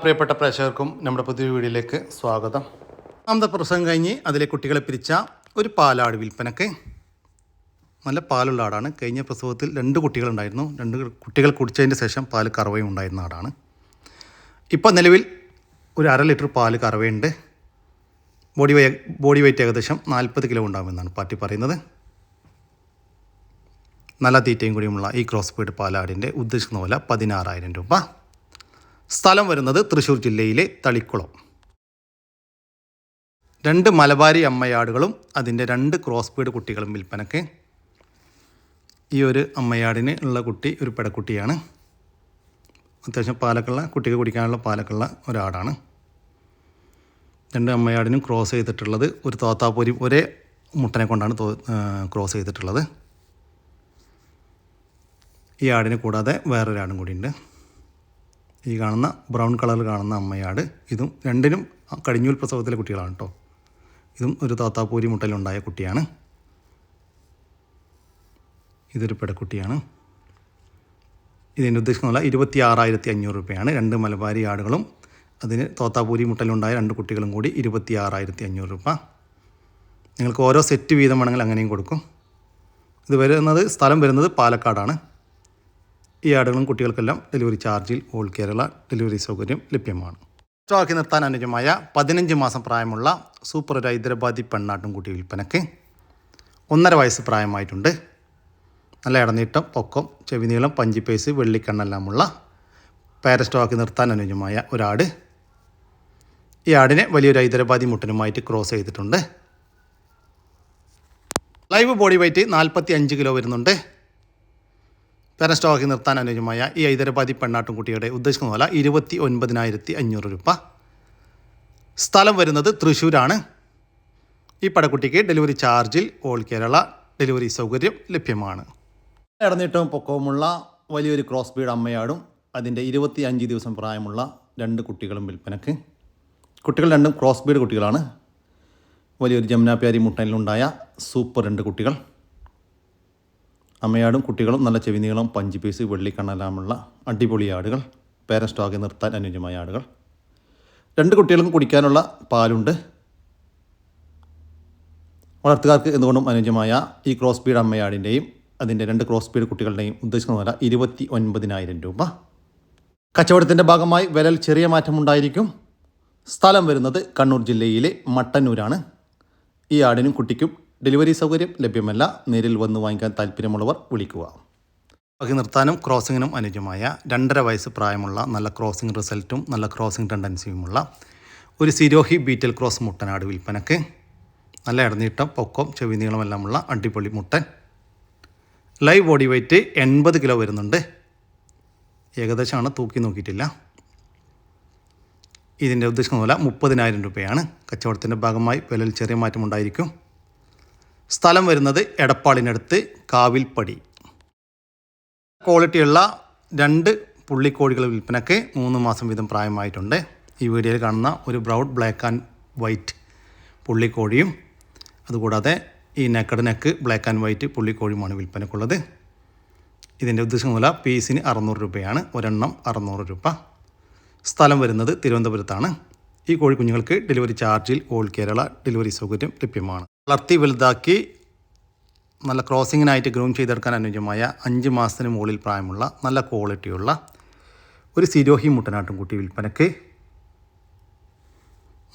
പ്രിയപ്പെട്ട പ്രേക്ഷകർക്കും നമ്മുടെ പുതിയ വീഡിയോയിലേക്ക് സ്വാഗതം. ഒന്നാമത്തെ പ്രസംഗം കഴിഞ്ഞ് അതിലെ കുട്ടികളെ പിരിച്ച ഒരു പാലാട് വിൽപ്പനക്ക് നല്ല പാലുള്ള ആടാണ്. കഴിഞ്ഞ പ്രസവത്തിൽ രണ്ട് കുട്ടികളുണ്ടായിരുന്നു. രണ്ട് കുട്ടികൾ കുടിച്ചതിന് ശേഷം പാൽ കറവയും ഉണ്ടായിരുന്ന ആടാണ്. ഇപ്പോൾ നിലവിൽ ഒരു അര ലിറ്റർ പാൽ കറവയുണ്ട്. ബോഡി വെ ബോഡി വെയ്റ്റ് ഏകദേശം നാൽപ്പത് കിലോ ഉണ്ടാകുമെന്നാണ് പാർട്ടി പറയുന്നത്. നല്ല തീറ്റയും കൂടിയുമുള്ള ഈ ക്രോസ് ബീഡ് പാലാടിന്റെ ഉദ്ദേശിക്കുന്ന പോലെ പതിനാറായിരം രൂപ. സ്ഥലം വരുന്നത് തൃശ്ശൂർ ജില്ലയിലെ തളിക്കുളം. രണ്ട് മലബാരി അമ്മയാടുകളും അതിന്റെ രണ്ട് ക്രോസ് ബീഡ് കുട്ടികളും വിൽപ്പനക്ക്. ഈ ഒരു അമ്മയാടിന് ഉള്ള കുട്ടി ഒരു പെടക്കുട്ടിയാണ്. അത്യാവശ്യം പാലക്കുള്ള കുട്ടിക്ക് കുടിക്കാനുള്ള പാലക്കുള്ള ഒരാടാണ്. രണ്ട് അമ്മയാടിനും ക്രോസ് ചെയ്തിട്ടുള്ളത് ഒരു തോത്താപ്പൊരി ഒരേ മുട്ടനെ കൊണ്ടാണ് ക്രോസ് ചെയ്തിട്ടുള്ളത്. ഈ ആടിനെ കൂടാതെ വേറൊരാടും കൂടിയുണ്ട്. ഈ കാണുന്ന ബ്രൗൺ കളറിൽ കാണുന്ന അമ്മയാട് ഇതും രണ്ടിനും കടിഞ്ഞൂൽ പ്രസവത്തിലെ കുട്ടികളാണ് കേട്ടോ ഇതും ഒരു താത്താപ്പൂരി മുട്ടലുണ്ടായ കുട്ടിയാണ്. ഇതൊരു പെടക്കുട്ടിയാണ് ഇതിന്റെ ഉദ്ദേശിക്കുന്ന ഇരുപത്തി ആറായിരത്തി അഞ്ഞൂറ് രൂപയാണ്. രണ്ട് മലബാരി ആടുകളും അതിന് തോത്താപൂരി മുട്ടലുണ്ടായ രണ്ട് കുട്ടികളും കൂടി ഇരുപത്തി ആറായിരത്തി അഞ്ഞൂറ് രൂപ. നിങ്ങൾക്ക് ഓരോ സെറ്റ് വീതം വേണമെങ്കിൽ അങ്ങനെയും കൊടുക്കും. ഇത് വരുന്നത് സ്ഥലം വരുന്നത് പാലക്കാടാണ്. ഈ ആടുകളും കുട്ടികൾക്കെല്ലാം ഡെലിവറി ചാർജിൽ ഓൾ കേരള ഡെലിവറി സൗകര്യം ലഭ്യമാണ്. സ്റ്റോക്കി നിർത്താൻ അനുജമായ പതിനഞ്ച് മാസം പ്രായമുള്ള സൂപ്പർ ഒരു ഹൈദരാബാദി പെണ്ണാട്ടും കുട്ടി വിൽപ്പനയ്ക്ക് ഒന്നര വയസ്സ് പ്രായമായിട്ടുണ്ട്. നല്ല ഇടനീട്ടം പൊക്കം ചെവിനീളം പഞ്ചിപ്പേസ് വെള്ളിക്കണ്ണെല്ലാമുള്ള പേര സ്റ്റോക്കി നിർത്താൻ അനുജമായ ഒരാട് ഈ ആടിനെ വലിയൊരു ഹൈദരാബാദി മുട്ടനുമായിട്ട് ക്രോസ് ചെയ്തിട്ടുണ്ട്. ലൈവ് ബോഡി വെയ്റ്റ് നാൽപ്പത്തി അഞ്ച് കിലോ വരുന്നുണ്ട്. പേരൻ സ്റ്റോക്കി നിർത്താൻ അനുയോജ്യമായ ഈ ഹൈദരാബാദി പെണ്ണാട്ടും കുട്ടിയുടെ ഉദ്ദേശിക്കുന്ന പോലെ ഇരുപത്തി ഒൻപതിനായിരത്തി അഞ്ഞൂറ് രൂപ. സ്ഥലം വരുന്നത് തൃശ്ശൂരാണ്. ഈ പടക്കുട്ടിക്ക് ഡെലിവറി ചാർജിൽ ഓൾ കേരള ഡെലിവറി സൗകര്യം ലഭ്യമാണ്. ഇടന്നിട്ടും പൊക്കവുമുള്ള വലിയൊരു ക്രോസ് ബീഡ് അമ്മയാടും അതിന്റെ ഇരുപത്തി അഞ്ച് ദിവസം പ്രായമുള്ള രണ്ട് കുട്ടികളും വിൽപ്പനക്ക്. കുട്ടികൾ രണ്ടും ക്രോസ് ബീഡ് കുട്ടികളാണ്. വലിയൊരു ജമുനാപ്യാരി മുട്ടനിലുണ്ടായ സൂപ്പർ രണ്ട് കുട്ടികൾ. അമ്മയാടും കുട്ടികളും നല്ല ചെവിനീളം പഞ്ച് പീസ് വെള്ളിക്കണ്ണലാമുള്ള അടിപൊളി ആടുകൾ പേരൻ നിർത്താൻ അനുയോജ്യമായ ആടുകൾ. രണ്ട് കുട്ടികൾക്കും കുടിക്കാനുള്ള പാലുണ്ട്. വളർത്തുകാർക്ക് എന്തുകൊണ്ടും അനുയോജ്യമായ ഈ ക്രോസ് ബീഡ് അമ്മയാടിന്റെയും അതിന്റെ രണ്ട് ക്രോസ് ബീഡ് കുട്ടികളുടെയും ഉദ്ദേശിക്കുന്ന വില ഇരുപത്തി ഒൻപതിനായിരം രൂപ. കച്ചവടത്തിന്റെ ഭാഗമായി വിലയിൽ ചെറിയ മാറ്റമുണ്ടായിരിക്കും സ്ഥലം വരുന്നത് കണ്ണൂർ ജില്ലയിലെ മട്ടന്നൂരാണ്. ഈ ആടിനും കുട്ടിക്കും ഡെലിവറി സൗകര്യം ലഭ്യമല്ല. നേരിൽ വന്ന് വാങ്ങിക്കാൻ താല്പര്യമുള്ളവർ വിളിക്കുക. ബാക്കി നിർത്താനും ക്രോസിങ്ങിനും അനുയോജ്യമായ രണ്ടര വയസ്സ് പ്രായമുള്ള നല്ല ക്രോസിംഗ് റിസൾട്ടും നല്ല ക്രോസിംഗ് ടെൻഡൻസിയുമുള്ള ഒരു സിരോഹി ബീറ്റൽ ക്രോസ് മുട്ടനാട് വിൽപ്പനക്ക്. നല്ല ഇടനീട്ടം പൊക്കം ചെവി നീളമെല്ലാമുള്ള അടിപൊളി മുട്ടൻ. ലൈവ് ബോഡി വെയ്റ്റ് എൺപത് കിലോ വരുന്നുണ്ട്. ഏകദേശമാണ് തൂക്കി നോക്കിയിട്ടില്ല. ഇതിന്റെ ഉദ്ദേശിക്കുന്ന വില മുപ്പതിനായിരം രൂപയാണ്. കച്ചവടത്തിന്റെ ഭാഗമായി വിലയിൽ ചെറിയ മാറ്റമുണ്ടായിരിക്കും. സ്ഥലം വരുന്നത് എടപ്പാളിനടുത്ത് കാവിൽപ്പടി. ക്വാളിറ്റിയുള്ള രണ്ട് പുള്ളിക്കോഴികൾ വിൽപ്പനയ്ക്ക് മൂന്ന് മാസം വീതം പ്രായമായിട്ടുണ്ട്. ഈ വീഡിയോയിൽ കാണുന്ന ഒരു ബ്രൗൺ ബ്ലാക്ക് ആൻഡ് വൈറ്റ് പുള്ളിക്കോഴിയും അതുകൂടാതെ ഈ naked neck black and white പുള്ളിക്കോഴിയുമാണ് വിൽപ്പനക്കുള്ളത്. ഇതിന്റെ ഉദ്ദേശം മൂല പീസിന് അറുന്നൂറ് രൂപയാണ് ഒരെണ്ണം അറുന്നൂറ് രൂപ. സ്ഥലം വരുന്നത് തിരുവനന്തപുരത്താണ്. ഈ കോഴിക്കുഞ്ഞുങ്ങൾക്ക് ഡെലിവറി ചാർജിൽ ഓൾ കേരള ഡെലിവറി സൗകര്യം ലഭ്യമാണ്. വളർത്തി വലുതാക്കി നല്ല ക്രോസിങ്ങിനായിട്ട് ഗ്രൂം ചെയ്തെടുക്കാൻ അനുയോജ്യമായ അഞ്ച് മാസത്തിന് മുകളിൽ പ്രായമുള്ള നല്ല ക്വാളിറ്റിയുള്ള ഒരു സിരോഹി മുട്ടനാട്ടും കുട്ടി വിൽപ്പനയ്ക്ക്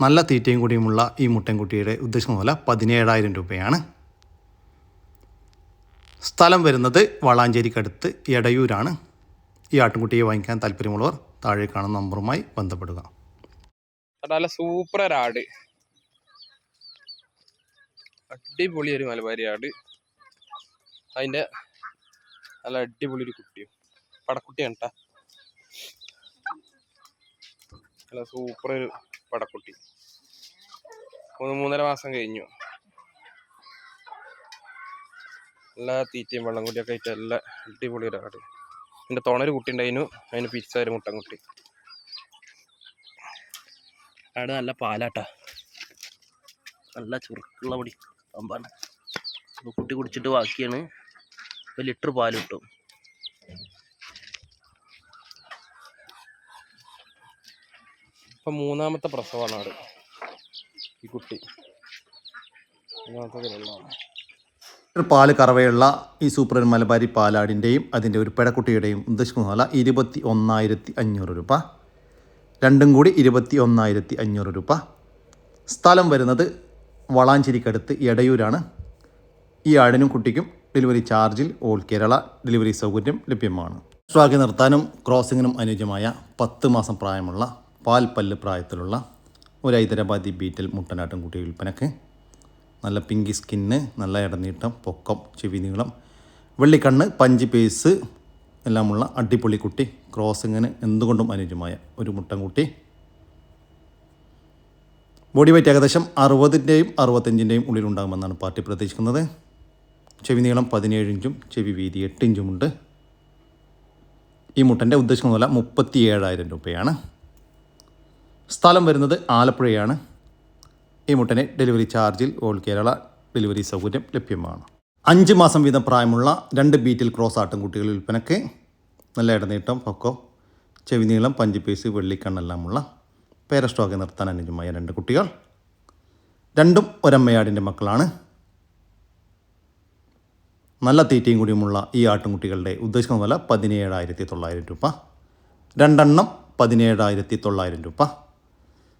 നല്ല തീറ്റയും കൂടിയുമുള്ള ഈ മുട്ടൻകുട്ടിയുടെ ഉദ്ദേശം വില പതിനേഴായിരം രൂപയാണ്. സ്ഥലം വരുന്നത് വളാഞ്ചേരിക്കടുത്ത് എടയൂരാണ്. ഈ ആട്ടുംകുട്ടിയെ വാങ്ങിക്കാൻ താല്പര്യമുള്ളവർ താഴെ കാണുന്ന നമ്പറുമായി ബന്ധപ്പെടുക. നല്ല സൂപ്പർ ആട്. അടിപൊളി ഒരു മലബാരി ആട്. അതിന്റെ നല്ല അടിപൊളി ഒരു കുട്ടിയും. പടക്കുട്ടിയാണ് കേട്ടാ നല്ല സൂപ്പർ ഒരു പടക്കുട്ടി. മൂന്ന് മൂന്നര മാസം കഴിഞ്ഞു. എല്ലാ തീറ്റയും വെള്ളം കുട്ടിയൊക്കെ ആയിട്ട് നല്ല അടിപൊളി ഒരു ആട്. എന്റെ തുണൊരു കുട്ടി ഉണ്ടായിരുന്നു. അതിന് പിരിച്ച മുട്ടൻ മുട്ടൻകുട്ടി. ആട് നല്ല പാലാട്ട. നല്ല ചുറുക്കുള്ള പൊടി. അമ്പാണ് കുട്ടി കുടിച്ചിട്ട് ബാക്കിയാണ്. ഒരു ലിറ്റർ പാൽ കിട്ടും. ഇപ്പം മൂന്നാമത്തെ പ്രസവമാണ് അവിടെ. ഈ കുട്ടി. പാൽ കറവയുള്ള ഈ സൂപ്പർ മലബാരി പാലാടിന്റെയും അതിന്റെ ഒരു പെടക്കുട്ടിയുടെയും ഉദ്ദേശിക്കുന്ന വില ഇരുപത്തി ഒന്നായിരത്തി അഞ്ഞൂറ് രൂപ. രണ്ടും കൂടി ഇരുപത്തി ഒന്നായിരത്തി അഞ്ഞൂറ് രൂപ. സ്ഥലം വരുന്നത് വളാഞ്ചേരിക്കടുത്ത് എടയൂരാണ്. ഈ ആടിനും കുട്ടിക്കും ഡെലിവറി ചാർജിൽ ഓൾ കേരള ഡെലിവറി സൗകര്യം ലഭ്യമാണ്. സ്ട്രാക്കി നിർത്താനും ക്രോസിങ്ങിനും അനുയോജ്യമായ പത്ത് മാസം പ്രായമുള്ള പാൽ പല്ല് പ്രായത്തിലുള്ള ഒരു ഹൈദരാബാദി ബീറ്റൽ മുട്ടനാട്ടും കുട്ടി വിൽപ്പനക്ക്. നല്ല പിങ്കി സ്കിന്ന് നല്ല ഇടനീട്ടം പൊക്കം ചെവി നീളം വെള്ളിക്കണ്ണ് പഞ്ച് പേസ് എല്ലാമുള്ള അടിപൊളി കുട്ടി ക്രോസിങ്ങിന് എന്തുകൊണ്ടും അനുയോജ്യമായ ഒരു മുട്ടൻകുട്ടി ബോഡി വെയിറ്റ് ഏകദേശം അറുപതിന്റെയും അറുപത്തഞ്ചിന്റെയും ഉള്ളിലുണ്ടാകുമെന്നാണ് പാർട്ടി പ്രതീക്ഷിക്കുന്നത്. ചെവി നീളം പതിനേഴ് ഇഞ്ചും ചെവി വീതി എട്ട് ഇഞ്ചുമുണ്ട്. ഈ മുട്ടന്റെ ഉദ്ദേശിക്കുന്ന പോലെ മുപ്പത്തി ഏഴായിരം രൂപയാണ്. സ്ഥലം വരുന്നത് ആലപ്പുഴയാണ്. ഈ മുട്ടനെ ഡെലിവറി ചാർജിൽ ഓൾ കേരള ഡെലിവറി സൗകര്യം ലഭ്യമാണ്. അഞ്ച് മാസം വീതം പ്രായമുള്ള രണ്ട് ബീറ്റിൽ ക്രോസ് ആട്ടും കുട്ടികളിൽ വിൽപ്പനയ്ക്ക് നല്ല ഇടനീട്ടം പൊക്കം ചെവി നീളം പഞ്ച് പീസ് വെള്ളിക്കണ്ണെല്ലാമുള്ള പേര സ്റ്റോക്ക് നിർത്താൻ അനുജമായ രണ്ട് കുട്ടികൾ. രണ്ടും ഒരമ്മയാടിന്റെ മക്കളാണ്. നല്ല തീറ്റയും കൂടിയുമുള്ള ഈ ആട്ടുംകുട്ടികളുടെ ഉദ്ദേശിക്കുന്ന വില പതിനേഴായിരത്തി തൊള്ളായിരം രൂപ. രണ്ടെണ്ണം പതിനേഴായിരത്തി തൊള്ളായിരം രൂപ.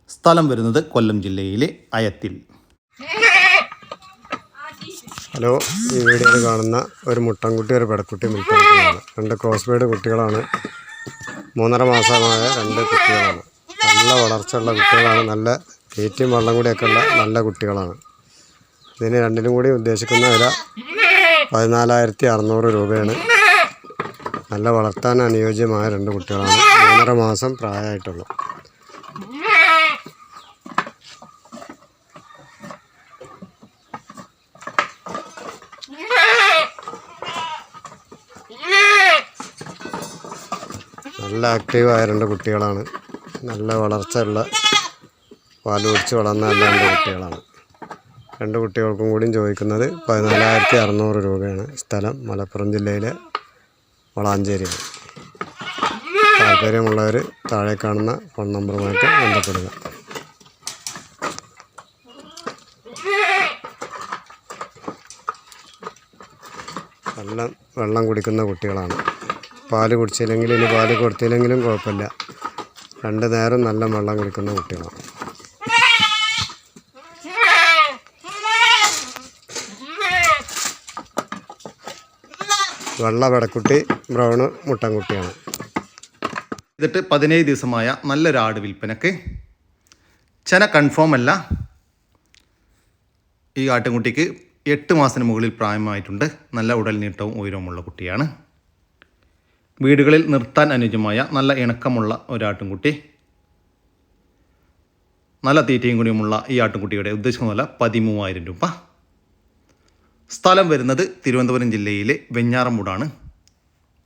സ്ഥലം വരുന്നത് കൊല്ലം ജില്ലയിലെ അയത്തിൽ. ഹലോ ഈ വീഡിയോയിൽ കാണുന്ന ഒരു മുട്ടൻകുട്ടി ഒരു പെടക്കുട്ടി മുട്ടാണ് രണ്ട് ക്രോസ് ബേഡ് കുട്ടികളാണ്. മൂന്നര മാസമായ രണ്ട് കുട്ടികളാണ്. നല്ല വളർച്ചയുള്ള കുട്ടികളാണ്. നല്ല കയറ്റിയും വെള്ളം കൂടിയൊക്കെ ഉള്ള നല്ല കുട്ടികളാണ്. ഇതിന് രണ്ടിനും കൂടി ഉദ്ദേശിക്കുന്ന വില പതിനാലായിരത്തി അറുന്നൂറ് രൂപയാണ്. നല്ല വളർത്താൻ അനുയോജ്യമായ രണ്ട് കുട്ടികളാണ്. മൂന്നര മാസം പ്രായമായിട്ടുള്ളൂ. നല്ല ആക്റ്റീവായ രണ്ട് കുട്ടികളാണ്. നല്ല വളർച്ചയുള്ള പാൽ കുടിച്ച് വളർന്ന നല്ല രണ്ട് കുട്ടികളാണ്. രണ്ട് കുട്ടികൾക്കും കൂടിയും ചോദിക്കുന്നത് പതിനാലായിരത്തി അറുന്നൂറ് രൂപയാണ് സ്ഥലം മലപ്പുറം ജില്ലയിലെ വളാഞ്ചേരി. താല്പര്യമുള്ളവർ താഴെ കാണുന്ന ഫോൺ നമ്പറുമായിട്ട് ബന്ധപ്പെടുക. വെള്ളം വെള്ളം കുടിക്കുന്ന കുട്ടികളാണ്. പാൽ കുടിച്ചില്ലെങ്കിൽ ഇനി പാൽ കൊടുത്തില്ലെങ്കിലും കുഴപ്പമില്ല. രണ്ട് നേരം നല്ല വെള്ളം കുടിക്കുന്ന കുട്ടികളാണ്. വെള്ള വെടക്കുട്ടി ബ്രൗണ് മുട്ടൻകുട്ടിയാണ് എന്നിട്ട് പതിനേഴ് ദിവസമായ നല്ലൊരു ആട് വിൽപ്പനക്ക്. ചെന കൺഫേം അല്ല. ഈ ആട്ടിൻകുട്ടിക്ക് എട്ട് മാസത്തിന് മുകളിൽ പ്രായമായിട്ടുണ്ട്. നല്ല ഉടൽ നീട്ടവും ഉയരവുമുള്ള കുട്ടിയാണ്. വീടുകളിൽ നിർത്താൻ അനുജമായ നല്ല ഇണക്കമുള്ള ഒരാട്ടിൻകുട്ടി നല്ല തീറ്റയും കൂടിയുമുള്ള ഈ ആട്ടിൻകുട്ടിയുടെ ഉദ്ദേശിക്കുന്ന വില പതിമൂവായിരം രൂപ. സ്ഥലം വരുന്നത് തിരുവനന്തപുരം ജില്ലയിലെ വെഞ്ഞാറമൂടാണ്.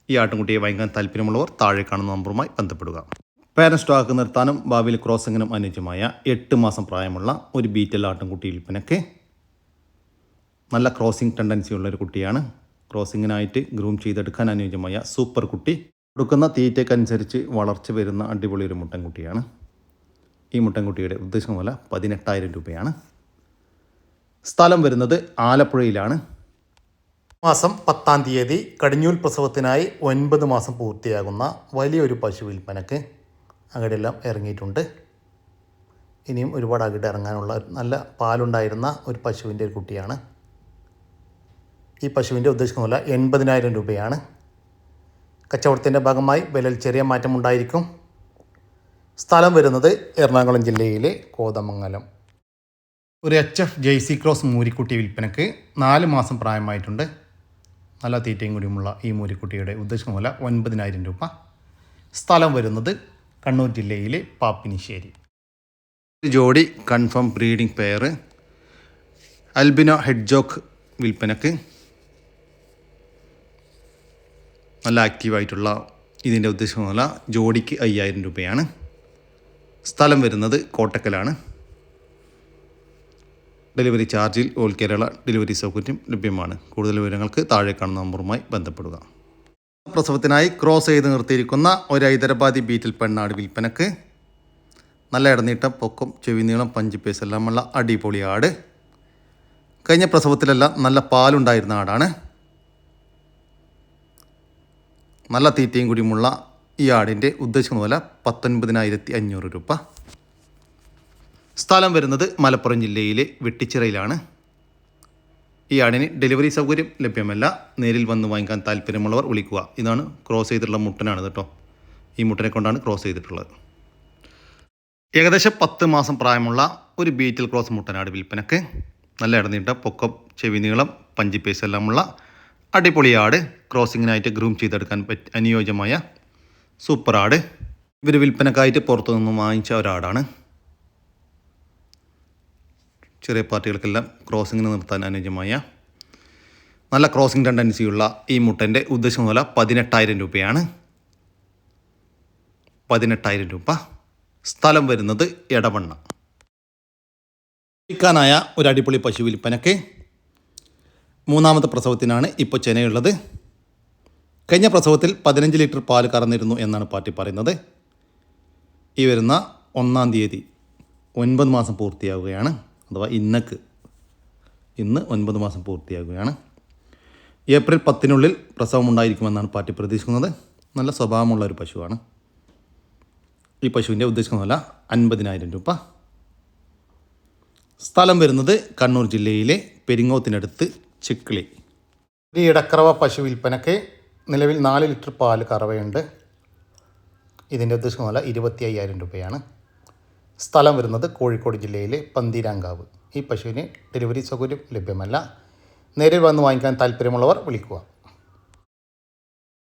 ഈ ആട്ടിൻകുട്ടിയെ വാങ്ങിക്കാൻ താല്പര്യമുള്ളവർ താഴെ കാണുന്ന നമ്പറുമായി ബന്ധപ്പെടുക. പേരൻസ് സ്റ്റോക്ക് നിർത്താനും ഭാവിയിൽ ക്രോസിങ്ങിനും അനുയോജ്യമായ എട്ട് മാസം പ്രായമുള്ള ഒരു ബീറ്റൽ ആട്ടിൻകുട്ടി വിൽപ്പനയ്ക്ക് നല്ല ക്രോസിംഗ് ടെൻഡൻസി ഉള്ള ഒരു കുട്ടിയാണ്. ക്രോസിങ്ങിനായിട്ട് ഗ്രൂം ചെയ്തെടുക്കാൻ അനുയോജ്യമായ സൂപ്പർ കുട്ടി കൊടുക്കുന്ന തീറ്റയ്ക്കനുസരിച്ച് വളർച്ച വരുന്ന അടിപൊളി ഒരു മുട്ടൻകുട്ടിയാണ്. ഈ മുട്ടൻകുട്ടിയുടെ ഉദ്ദേശം വില പതിനെട്ടായിരം രൂപയാണ്. സ്ഥലം വരുന്നത് ആലപ്പുഴയിലാണ്. മാസം പത്താം തീയതി കടിഞ്ഞൂൽ പ്രസവത്തിനായി ഒൻപത് മാസം പൂർത്തിയാകുന്ന വലിയൊരു പശു വിൽപ്പനക്ക് അകിടെല്ലാം ഇറങ്ങിയിട്ടുണ്ട്. ഇനിയും ഒരുപാട് അകിട് ഇറങ്ങാനുള്ള നല്ല പാലുണ്ടായിരുന്ന ഒരു പശുവിന്റെ ഒരു കുട്ടിയാണ്. ഈ പശുവിന്റെ ഉദ്ദേശിക്കുന്ന വില എൺപതിനായിരം രൂപയാണ്. കച്ചവടത്തിന്റെ ഭാഗമായി വിലയിൽ ചെറിയ മാറ്റമുണ്ടായിരിക്കും സ്ഥലം വരുന്നത് എറണാകുളം ജില്ലയിലെ കോതമംഗലം. ഒരു എച്ച് എഫ് ജെയ്സി ക്രോസ് മൂരിക്കുട്ടി വിൽപ്പനക്ക് നാല് മാസം പ്രായമായിട്ടുണ്ട്. നല്ല തീറ്റയും കൂടിയുമുള്ള ഈ മൂരിക്കുട്ടിയുടെ ഉദ്ദേശിക്കുന്ന വില ഒൻപതിനായിരം രൂപ. സ്ഥലം വരുന്നത് കണ്ണൂർ ജില്ലയിലെ പാപ്പിനിശ്ശേരി. ജോഡി confirm breeding pair albino hedgehog വിൽപ്പനക്ക് നല്ല ആക്റ്റീവായിട്ടുള്ള ഇതിന്റെ ഉദ്ദേശം വില ജോഡിക്ക് അയ്യായിരം രൂപയാണ്. സ്ഥലം വരുന്നത് കോട്ടക്കലാണ്. ഡെലിവറി ചാർജിൽ ഓൾ കേരള ഡെലിവറി സൗകര്യം ലഭ്യമാണ്. കൂടുതൽ വിവരങ്ങൾക്ക് താഴെ കാണുന്ന നമ്പറുമായി ബന്ധപ്പെടുക. പ്രസവത്തിനായി ക്രോസ് ചെയ്ത് നിർത്തിയിരിക്കുന്ന ഒരു ഹൈദരാബാദി ബീറ്റിൽ പെണ്ണാട് വിൽപ്പനക്ക്. നല്ല ഇടനീട്ടം പൊക്കം ചെവി നീളം പഞ്ച് പേസ് എല്ലാമുള്ള അടിപൊളി ആട്. കഴിഞ്ഞ പ്രസവത്തിലെല്ലാം നല്ല പാലുണ്ടായിരുന്ന ആടാണ്. നല്ല തീറ്റയും കൂടിയുമുള്ള ഈ ആടിന്റെ ഉദ്ദേശിക്കുന്ന വില പത്തൊൻപതിനായിരത്തി അഞ്ഞൂറ് രൂപ. സ്ഥലം വരുന്നത് മലപ്പുറം ജില്ലയിലെ വെട്ടിച്ചിറയിലാണ്. ഈ ആടിന് ഡെലിവറി സൗകര്യം ലഭ്യമല്ല. നേരിൽ വന്ന് വാങ്ങിക്കാൻ താല്പര്യമുള്ളവർ വിളിക്കുക. ഇതാണ് ക്രോസ് ചെയ്തിട്ടുള്ള മുട്ടനാണ് കേട്ടോ. ഈ മുട്ടനെ കൊണ്ടാണ് ക്രോസ് ചെയ്തിട്ടുള്ളത്. ഏകദേശം പത്ത് മാസം പ്രായമുള്ള ഒരു ബീറ്റിൽ ക്രോസ് മുട്ടനാട് വിൽപ്പനക്ക്. നല്ല ഇടനീട്ട പൊക്കം ചെവി നീളം പഞ്ചിപ്പേസ് എല്ലാമുള്ള അടിപൊളി ആട്. ക്രോസിങ്ങിനായിട്ട് ഗ്രൂം ചെയ്തെടുക്കാൻ പറ്റ അനുയോജ്യമായ സൂപ്പർ ആട്. ഇവർ വിൽപ്പനക്കായിട്ട് പുറത്തു നിന്നും വാങ്ങിച്ച ഒരാടാണ്. ചെറിയ പാർട്ടികൾക്കെല്ലാം ക്രോസിങ്ങിന് നിർത്താൻ അനുയോജ്യമായ നല്ല ക്രോസിംഗ് ടെൻഡൻസിയുള്ള ഈ മുട്ടന്റെ ഉദ്ദേശം വില പതിനെട്ടായിരം രൂപയാണ്. പതിനെട്ടായിരം രൂപ. സ്ഥലം വരുന്നത് എടവണ്ണ. വിൽക്കാനായ ഒരു അടിപൊളി പശു വിൽപ്പനക്ക് മൂന്നാമത്തെ പ്രസവത്തിനാണ് ഇപ്പോൾ ചെനയുള്ളത് കഴിഞ്ഞ പ്രസവത്തിൽ പതിനഞ്ച് ലിറ്റർ പാൽ കറന്നിരുന്നു എന്നാണ് പാർട്ടി പറയുന്നത്. ഈ വരുന്ന ഒന്നാം തീയതി ഒൻപത് മാസം പൂർത്തിയാവുകയാണ്. അഥവാ ഇന്നക്ക് ഇന്ന് ഒൻപത് മാസം പൂർത്തിയാകുകയാണ് ഏപ്രിൽ പത്തിനുള്ളിൽ പ്രസവം ഉണ്ടായിരിക്കുമെന്നാണ് പാർട്ടി പ്രതീക്ഷിക്കുന്നത്. നല്ല സ്വഭാവമുള്ള ഒരു പശുവാണ്. ഈ പശുവിന്റെ ഉദ്ദേശിക്കുന്നതല്ല അൻപതിനായിരം രൂപ. സ്ഥലം വരുന്നത് കണ്ണൂർ ജില്ലയിലെ പെരിങ്ങോത്തിനടുത്ത് ചിക്കിളി. ഈ ഇടക്കറവ പശു വിൽപ്പനയ്ക്ക് നിലവിൽ നാല് ലിറ്റർ പാൽ കറവയുണ്ട്. ഇതിന്റെ ഉദ്ദേശം നല്ല ഇരുപത്തി അയ്യായിരം രൂപയാണ്. സ്ഥലം വരുന്നത് കോഴിക്കോട് ജില്ലയിലെ പന്തീരാങ്കാവ്. ഈ പശുവിന് ഡെലിവറി സൗകര്യം ലഭ്യമല്ല. നേരിൽ വന്ന് വാങ്ങിക്കാൻ താല്പര്യമുള്ളവർ വിളിക്കുക.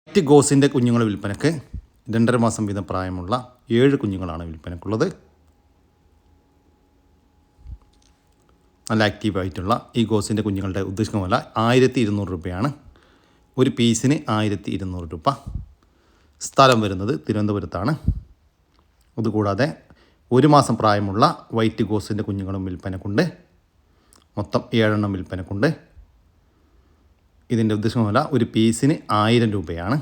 മറ്റ് ഗോസിന്റെ കുഞ്ഞുങ്ങൾ വിൽപ്പനക്ക് രണ്ടര മാസം വീതം പ്രായമുള്ള ഏഴ് കുഞ്ഞുങ്ങളാണ് വിൽപ്പനക്കുള്ളത്. നല്ല ആക്റ്റീവായിട്ടുള്ള ഈ ഗോസിന്റെ കുഞ്ഞുങ്ങളുടെ ഉദ്ദേശിക്കുന്ന പോലെ ആയിരത്തി ഇരുന്നൂറ് രൂപയാണ്. ഒരു പീസിന് ആയിരത്തി ഇരുന്നൂറ് രൂപ. സ്ഥലം വരുന്നത് തിരുവനന്തപുരത്താണ്. അതുകൂടാതെ ഒരു മാസം പ്രായമുള്ള വൈറ്റ് ഗോസിന്റെ കുഞ്ഞുങ്ങളും വിൽപ്പനക്കുണ്ട്. മൊത്തം ഏഴെണ്ണം വിൽപ്പനക്കുണ്ട്. ഇതിന്റെ ഉദ്ദേശം പോലെ ഒരു പീസിന് ആയിരം രൂപയാണ്.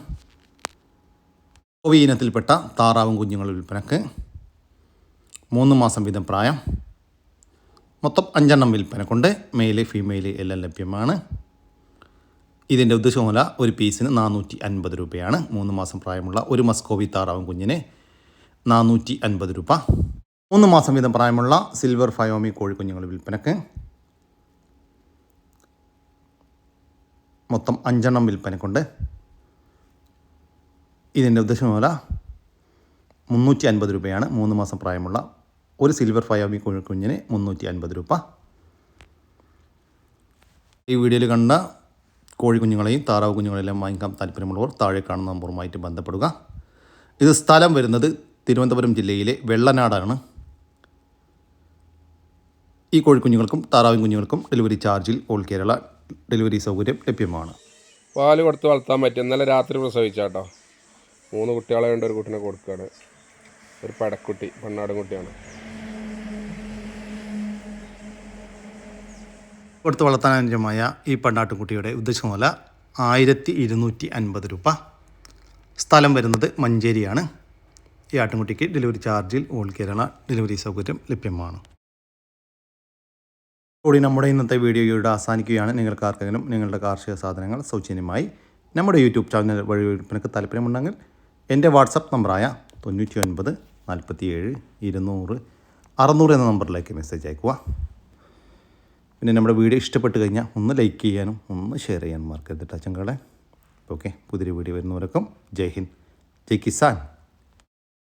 കോവി ഇനത്തിൽപ്പെട്ട താറാവും കുഞ്ഞുങ്ങൾ വിൽപ്പനക്ക് മൂന്ന് മാസം വീതം പ്രായം. മൊത്തം അഞ്ചെണ്ണം വിൽപ്പനക്കുണ്ട് മെയിൽ ഫീമെയിൽ എല്ലാം ലഭ്യമാണ്. ഇതിന്റെ ഉദ്ദേശമൂല ഒരു പീസിന് നാനൂറ്റി അൻപത് രൂപയാണ്. മൂന്ന് മാസം പ്രായമുള്ള ഒരു മസ്കോവി താറാവും കുഞ്ഞിന് നാനൂറ്റി അൻപത് രൂപ. മൂന്ന് മാസം വീതം പ്രായമുള്ള സിൽവർ ഫയോമി കോഴിക്കുഞ്ഞുങ്ങൾ വിൽപ്പനക്ക് മൊത്തം അഞ്ചെണ്ണം വിൽപ്പനക്കുണ്ട് ഇതിന്റെ ഉദ്ദേശമൂല മുന്നൂറ്റി അൻപത് രൂപയാണ്. മൂന്ന് മാസം പ്രായമുള്ള ഒരു സിൽവർ ഫയോമി കോഴിക്കുഞ്ഞിന് മുന്നൂറ്റി അൻപത് രൂപ. ഈ വീഡിയോയിൽ കണ്ട കോഴിക്കുഞ്ഞുങ്ങളെയും താറാവ് കുഞ്ഞുങ്ങളെല്ലാം വാങ്ങിക്കാൻ താല്പര്യമുള്ളവർ താഴെ കാണുന്ന നമ്പറുമായിട്ട് ബന്ധപ്പെടുക. ഇത് സ്ഥലം വരുന്നത് തിരുവനന്തപുരം ജില്ലയിലെ വെള്ളനാടാണ്. ഈ കോഴിക്കുഞ്ഞുങ്ങൾക്കും താറാവിൻ കുഞ്ഞുങ്ങൾക്കും ഡെലിവറി ചാർജിൽ ഓൾ കേരള ഡെലിവറി സൗകര്യം ലഭ്യമാണ്. പാൽ കൊടുത്ത് വളർത്താൻ പറ്റും. ഇന്നലെ രാത്രി പ്രസവിച്ചാട്ടോ. മൂന്ന് കുട്ടികളെ കൊണ്ട് ഒരു കുട്ടിനെ കൊടുക്കുകയാണ് ഒരു പടക്കുട്ടി പെണ്ണാടും കുട്ടിയാണ് കൊടുത്ത് വളർത്താൻ അനുയോജ്യമായ ഈ പെണ്ണാട്ടുംകുട്ടിയുടെ ഉദ്ദേശം വില ആയിരത്തി ഇരുന്നൂറ്റി അൻപത് രൂപ. സ്ഥലം വരുന്നത് മഞ്ചേരിയാണ്. ഈ ആട്ടുംകുട്ടിക്ക് ഡെലിവറി ചാർജിൽ ഓൾ കേരള ഡെലിവറി സൗകര്യം ലഭ്യമാണ്. കൂടി നമ്മുടെ ഇന്നത്തെ വീഡിയോയുടെ അവസാനിക്കുകയാണ്. നിങ്ങൾക്ക് ആർക്കെങ്കിലും നിങ്ങളുടെ കാർഷിക സാധനങ്ങൾ സൗജന്യമായി നമ്മുടെ യൂട്യൂബ് ചാനൽ വഴി വിൽപ്പനക്ക് താല്പര്യമുണ്ടെങ്കിൽ എന്റെ വാട്സപ്പ് നമ്പറായ തൊണ്ണൂറ്റി ഒൻപത് നാൽപ്പത്തി ഏഴ് ഇരുന്നൂറ് അറുന്നൂറ് എന്ന നമ്പറിലേക്ക് മെസ്സേജ് അയക്കുക പിന്നെ നമ്മുടെ വീഡിയോ ഇഷ്ടപ്പെട്ട് കഴിഞ്ഞാൽ ഒന്ന് ലൈക്ക് ചെയ്യാനും ഒന്ന് ഷെയർ ചെയ്യാനും മറക്കരുത് ടച്ചങ്കളെ ഓക്കെ പുതിയൊരു വീഡിയോ വരുന്നവർക്കും ജയ് ഹിന്ദ് ജയ് കിസാൻ.